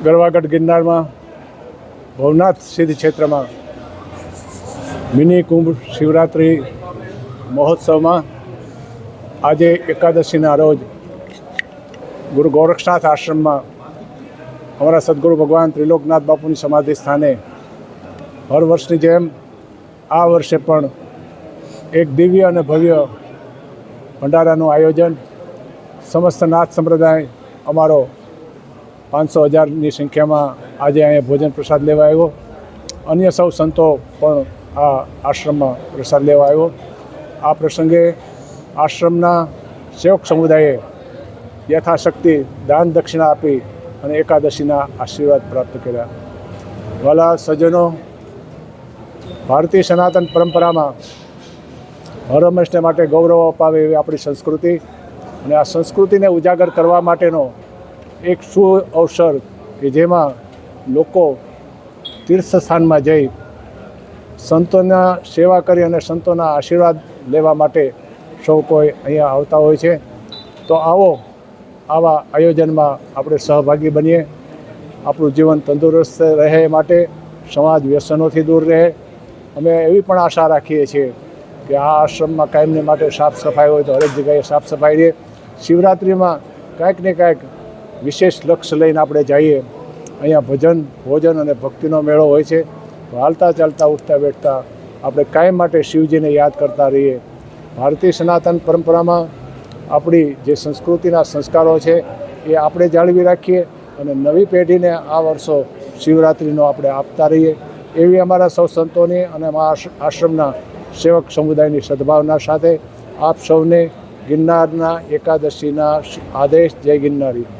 ગરવાગઢ ગિરનારમાં ભવનાથ સિદ્ધ ક્ષેત્રમાં મિની કુંભ શિવરાત્રિ મહોત્સવમાં આજે એકાદશીના રોજ ગુરુ ગોરક્ષનાથ આશ્રમમાં અમારા સદગુરુ ભગવાન ત્રિલોકનાથ બાપુની સમાધિ સ્થાને હર વર્ષની જેમ આ વર્ષે પણ એક દિવ્ય અને ભવ્ય ભંડારાનું આયોજન સમસ્ત નાથ સંપ્રદાય અમારો પાંચસો હજારની સંખ્યામાં આજે અહીંયા ભોજન પ્રસાદ લેવા આવ્યો. અન્ય સૌ સંતો પણ આ આશ્રમમાં પ્રસાદ લેવા આવ્યો. આ પ્રસંગે આશ્રમના સેવક સમુદાયે યથાશક્તિ દાન દક્ષિણા આપી અને એકાદશીના આશીર્વાદ પ્રાપ્ત કર્યા. વાલા સજ્જનો, ભારતીય સનાતન પરંપરામાં હરમેશને માટે ગૌરવ અપાવે એવી આપણી સંસ્કૃતિ અને આ સંસ્કૃતિને ઉજાગર કરવા માટેનો એક સુ અવસર કે જેમાં લોકો તીર્થ સ્થાનમાં જઈ સંતોના સેવા કરી અને સંતોના આશીર્વાદ લેવા માટે સૌ કોઈ અહીંયા આવતા હોય છે. તો આવો, આવા આયોજનમાં આપણે સહભાગી બનીએ. આપણું જીવન તંદુરસ્ત રહે માટે સમાજ વ્યસનોથી દૂર રહે. અમે એવી પણ આશા રાખીએ છીએ કે આ આશ્રમમાં કાયમને માટે સાફ સફાઈ હોય તો હરેક જગ્યાએ સાફ સફાઈ રહે. શિવરાત્રિમાં કાંઈક ને કાંઈક વિશેષ લક્ષ્ય લઈને આપણે જઈએ. અહીંયા ભજન, ભોજન અને ભક્તિનો મેળો હોય છે. તો હાલતા ચાલતા ઉઠતા બેઠતા આપણે કાયમ માટે શિવજીને યાદ કરતા રહીએ. ભારતીય સનાતન પરંપરામાં આપણી જે સંસ્કૃતિના સંસ્કારો છે એ આપણે જાળવી રાખીએ અને નવી પેઢીને આ વર્ષો શિવરાત્રિનો આપણે આપતા રહીએ. એવી અમારા સૌ સંતોની અને અમારા આશ્રમના સેવક સમુદાયની સદભાવના સાથે આપ સૌને ગિરનારના એકાદશીના આદેશ જય ગિરનારી.